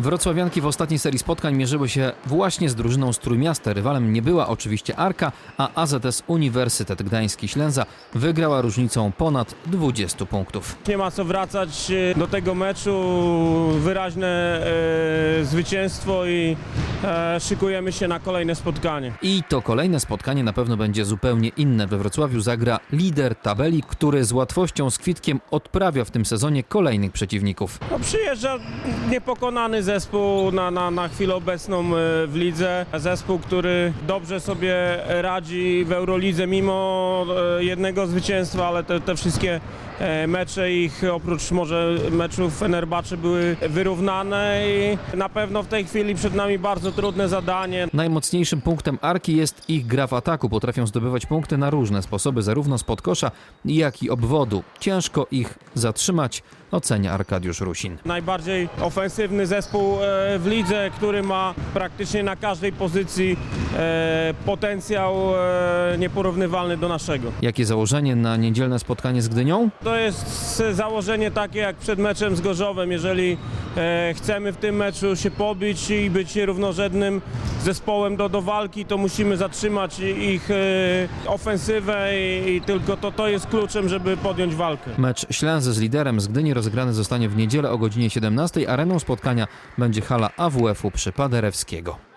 Wrocławianki w ostatniej serii spotkań mierzyły się właśnie z drużyną z Trójmiasta. Rywalem nie była oczywiście Arka, a AZS Uniwersytet Gdański Ślęza wygrała różnicą ponad 20 punktów. Nie ma co wracać e, do tego meczu. Wyraźne e, zwycięstwo i e, szykujemy się na kolejne spotkanie. I to kolejne spotkanie na pewno będzie zupełnie inne. We Wrocławiu zagra lider tabeli, który z łatwością z kwitkiem odprawia w tym sezonie kolejnych przeciwników. No, przyjeżdża niepokonany zespół na, na, na chwilę obecną e, w lidze. Zespół, który dobrze sobie radzi w Eurolidze mimo e, jednego zwycięstwa, ale te, te wszystkie e, mecze ich oprócz może meczów Fenerbahce były wyrównane i na pewno w tej chwili przed nami bardzo trudne zadanie. Najmocniejszym punktem Arki jest ich gra w ataku. Potrafią zdobywać punkty na różne sposoby, zarówno z podkosza, jak i obwodu. Ciężko ich zatrzymać, ocenia Arkadiusz Rusin. Najbardziej ofensywny zespół e, w lidze, który ma praktycznie na każdej pozycji e, potencjał e, nieporównywalny do naszego. Jakie założenie na niedzielne spotkanie z Gdynią? To jest założenie takie jak przed meczem z Gorzowem. Jeżeli chcemy w tym meczu się pobić i być równorzędnym zespołem do, do walki, to musimy zatrzymać ich e, ofensywę i, i tylko to, to jest kluczem, żeby podjąć walkę. Mecz Ślęzy z liderem z Gdyni rozegrany zostanie w niedzielę o godzinie 17. Areną spotkania będzie hala AWF-u przy Paderewskiego.